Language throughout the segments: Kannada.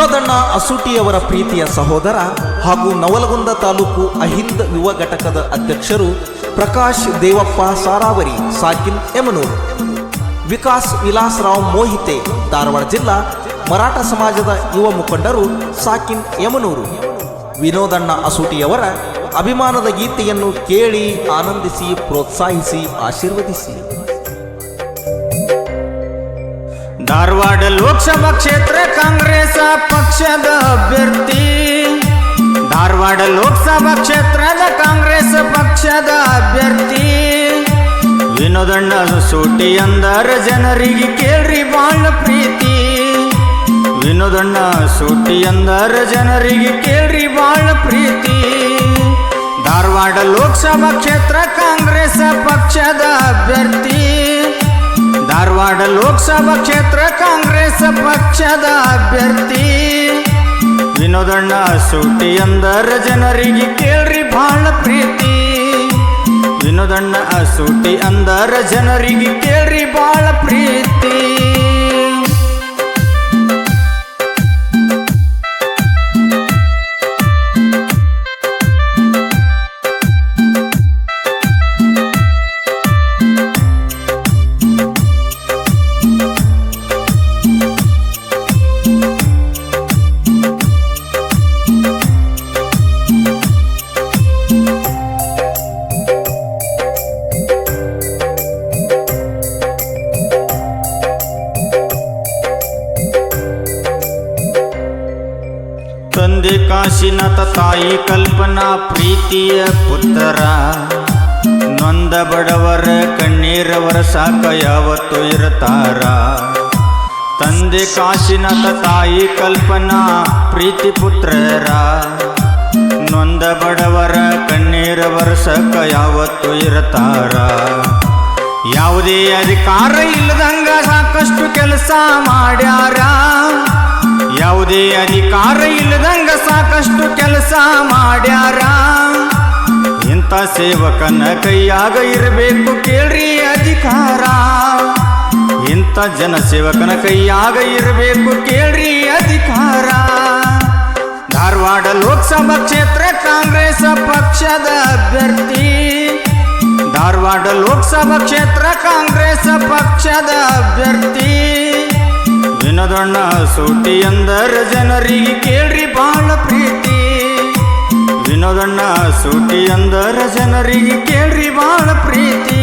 ವಿನೋದಣ್ಣ ಅಸೂಟಿಯವರ ಪ್ರೀತಿಯ ಸಹೋದರ ಹಾಗೂ ನವಲಗುಂದ ತಾಲೂಕು ಅಹಿಂದ ಯುವ ಘಟಕದ ಅಧ್ಯಕ್ಷರು ಪ್ರಕಾಶ್ ದೇವಪ್ಪ ಸಾರಾವರಿ, ಸಾಕಿನ್ ಯಮನೂರು ವಿಕಾಸ್ ವಿಲಾಸರಾವ್ ಮೋಹಿತೆ, ಧಾರವಾಡ ಜಿಲ್ಲಾ ಮರಾಠ ಸಮಾಜದ ಯುವ ಮುಖಂಡರು ಸಾಕಿನ್ ಯಮನೂರು. ವಿನೋದಣ್ಣ ಅಸೂಟಿಯವರ ಅಭಿಮಾನದ ಗೀತೆಯನ್ನು ಕೇಳಿ ಆನಂದಿಸಿ, ಪ್ರೋತ್ಸಾಹಿಸಿ, ಆಶೀರ್ವದಿಸಿ. ಧಾರವಾಡ ಲೋಕಸಭಾ ಕ್ಷೇತ್ರ ಕಾಂಗ್ರೆಸ್ ಪಕ್ಷದ ಅಭ್ಯರ್ಥಿ. ಧಾರವಾಡ ಲೋಕಸಭಾ ಕ್ಷೇತ್ರದ ಕಾಂಗ್ರೆಸ್ ಪಕ್ಷದ ಅಭ್ಯರ್ಥಿ. ವಿನೋದಣ್ಣ ಸೂಟಿ ಅಂದರ ಜನರಿಗೆ ಕೇಳ್ರಿ ಬಾಳ ಪ್ರೀತಿ. ವಿನೋದಣ್ಣ ಸೂಟಿ ಅಂದರ ಜನರಿಗೆ ಕೇಳ್ರಿ ಬಾಳ ಪ್ರೀತಿ. ಧಾರವಾಡ ಲೋಕಸಭಾ ಕ್ಷೇತ್ರ ಕಾಂಗ್ರೆಸ್ ಪಕ್ಷದ ಅಭ್ಯರ್ಥಿ. ಧಾರವಾಡ ಲೋಕಸಭಾ ಕ್ಷೇತ್ರ ಕಾಂಗ್ರೆಸ್ ಪಕ್ಷದ ಅಭ್ಯರ್ಥಿ. ವಿನೋದಣ್ಣ ಸೂಟಿ ಅಂದರ ಜನರಿಗೆ ಕೇಳ್ರಿ ಬಹಳ ಪ್ರೀತಿ. ವಿನೋದಣ್ಣ ಸೂಟಿ ಅಂದರ ಜನರಿಗೆ ಕೇಳ್ರಿ ಬಹಳ ಪ್ರೀತಿ. ಕಾಶಿನಾಥ ತಾಯಿ ಕಲ್ಪನಾ ಪ್ರೀತಿಯ ಪುತ್ರ. ನೊಂದ ಬಡವರ ಕಣ್ಣೀರವರ ಸಾಕ ಯಾವತ್ತು ಇರತಾರ. ತಂದೆ ಕಾಶಿನಾಥ ತಾಯಿ ಕಲ್ಪನಾ ಪ್ರೀತಿ ಪುತ್ರರ. ನೊಂದ ಬಡವರ ಕಣ್ಣೀರವರ ಸಾಕ ಯಾವತ್ತು ಇರತಾರ. ಯಾವುದೇ ಅಧಿಕಾರ ಇಲ್ಲದಂಗ ಸಾಕಷ್ಟು ಕೆಲಸ ಮಾಡ್ಯಾರ. ಯಾವುದೇ ಅಧಿಕಾರ ಇಲ್ಲದಂಗ ಸಾಕಷ್ಟು ಕೆಲಸ ಮಾಡ್ಯಾರ. ಇಂಥ ಸೇವಕನ ಕೈಯಾಗ ಇರಬೇಕು ಕೇಳ್ರಿ ಅಧಿಕಾರ. ಇಂಥ ಜನ ಸೇವಕನ ಕೈಯಾಗ ಇರಬೇಕು ಕೇಳ್ರಿ ಅಧಿಕಾರ. ಧಾರವಾಡ ಲೋಕಸಭಾ ಕ್ಷೇತ್ರ ಕಾಂಗ್ರೆಸ್ ಪಕ್ಷದ ಅಭ್ಯರ್ಥಿ. ಧಾರವಾಡ ಲೋಕಸಭಾ ಕ್ಷೇತ್ರ ಕಾಂಗ್ರೆಸ್ ಪಕ್ಷದ ಅಭ್ಯರ್ಥಿ. ವಿನೋದಣ್ಣ ಸೂಟಿ ಅಂದರ ಜನರಿಗೆ ಕೇಳ್ರಿ ಬಾಳ ಪ್ರೀತಿ. ವಿನೋದಣ್ಣ ಸೂಟಿ ಅಂದರ ಜನರಿಗೆ ಕೇಳ್ರಿ ಬಾಳ ಪ್ರೀತಿ.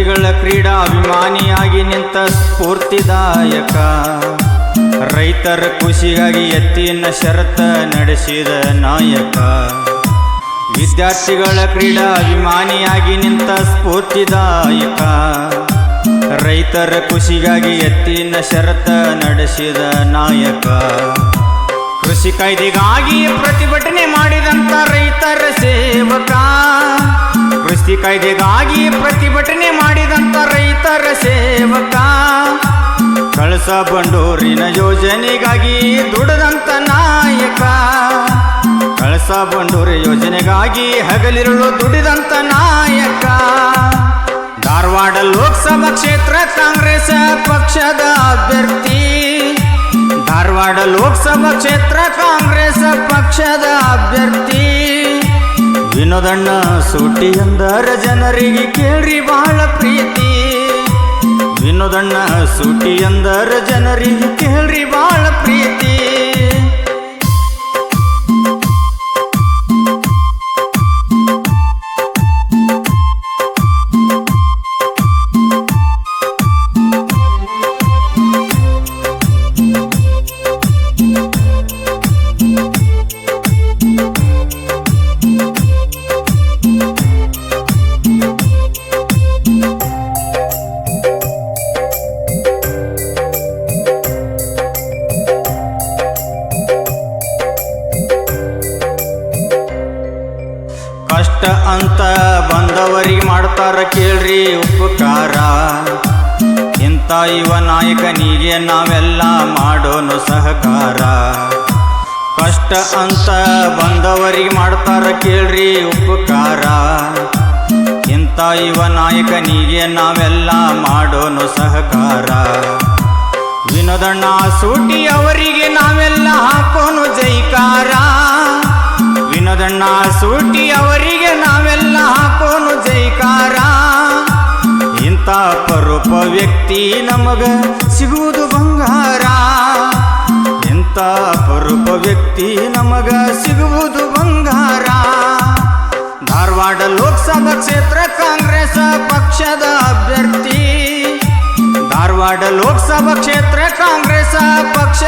ವಿದ್ಯಾರ್ಥಿಗಳ ಕ್ರೀಡಾ ಅಭಿಮಾನಿಯಾಗಿ ನಿಂತ ಸ್ಫೂರ್ತಿದಾಯಕ. ರೈತರ ಖುಷಿಗಾಗಿ ಎತ್ತಿನ ಶರತ ನಡೆಸಿದ ನಾಯಕ. ವಿದ್ಯಾರ್ಥಿಗಳ ಕ್ರೀಡಾ ಅಭಿಮಾನಿಯಾಗಿ ನಿಂತ ಸ್ಫೂರ್ತಿದಾಯಕ. ರೈತರ ಖುಷಿಗಾಗಿ ಎತ್ತಿನ ಶರತ ನಡೆಸಿದ ನಾಯಕ. ಕೃಷಿ ಕಾಯ್ದೆಗಾಗಿ ಪ್ರತಿಭಟನೆ ಮಾಡಿದಂತ ರೈತರ ಸೇವಕ. ಕೃಷಿ ಕಾಯ್ದೆಗಾಗಿ ಪ್ರತಿಭಟನೆ ಮಾಡಿದಂತ ರೈತರ ಸೇವಕ. ಕಳಸ ಬಂಡೂರಿನ ಯೋಜನೆಗಾಗಿ ದುಡದಂತ ನಾಯಕ. ಕಳಸ ಬಂಡೂರಿ ಯೋಜನೆಗಾಗಿ ಹಗಲಿರುಳು ದುಡಿದಂತ ನಾಯಕ. ಧಾರವಾಡ ಲೋಕಸಭಾ ಕ್ಷೇತ್ರ ಕಾಂಗ್ರೆಸ್ ಪಕ್ಷದ ಅಭ್ಯರ್ಥಿ. ಧಾರವಾಡ ಲೋಕಸಭಾ ಕ್ಷೇತ್ರ ಕಾಂಗ್ರೆಸ್ ಪಕ್ಷದ ಅಭ್ಯರ್ಥಿ. ವಿನೋದಣ್ಣ ಸೂಟಿ ಎಂದರ ಜನರಿಗೆ ಕೇಳಿ ಬಹಳ ಪ್ರೀತಿ. ವಿನೋದಣ್ಣ ಸೂಟಿ ಎಂದರ ಜನರಿಗೆ ಕೇಳಿ ಬಹಳ ಪ್ರೀತಿ. ಅಂತ ಬಂದವರಿಗೆ ಮಾಡ್ತಾರ ಕೇಳ್ರಿ ಉಪಕಾರ. ಇಂಥ ಇವ ನಾಯಕನಿಗೆ ನಾವೆಲ್ಲ ಮಾಡೋನು ಸಹಕಾರ. ಕಷ್ಟ ಅಂತ ಬಂದವರಿಗೆ ಮಾಡ್ತಾರ ಕೇಳ್ರಿ ಉಪಕಾರ. ಇಂಥ ಇವ ನಾಯಕನಿಗೆ ನಾವೆಲ್ಲ ಮಾಡೋನು ಸಹಕಾರ. ವಿನೋದಣ್ಣ ಸೂಟಿ ಅವರಿಗೆ ನಾವೆಲ್ಲ ಹಾಕೋನು ಜೈಕಾರ. ವಿನೋದಣ್ಣ ಸೂಟಿ ಅವರಿಗೆ ನಾವೆಲ್ಲ ಹಾಕೋನು ಜೈಕಾರ. ಇಂಥ ಪರೂಪ ವ್ಯಕ್ತಿ ನಮಗ ಸಿಗುವುದು ಬಂಗಾರ. ಇಂಥ ಪರೂಪ ವ್ಯಕ್ತಿ ನಮಗ ಸಿಗುವುದು ಬಂಗಾರ. ಧಾರವಾಡ ಲೋಕಸಭಾ ಕ್ಷೇತ್ರ ಕಾಂಗ್ರೆಸ್ ಪಕ್ಷದ ಅಭ್ಯರ್ಥಿ. ಧಾರವಾಡ ಲೋಕಸಭಾ ಕ್ಷೇತ್ರ ಕಾಂಗ್ರೆಸ್ ಪಕ್ಷ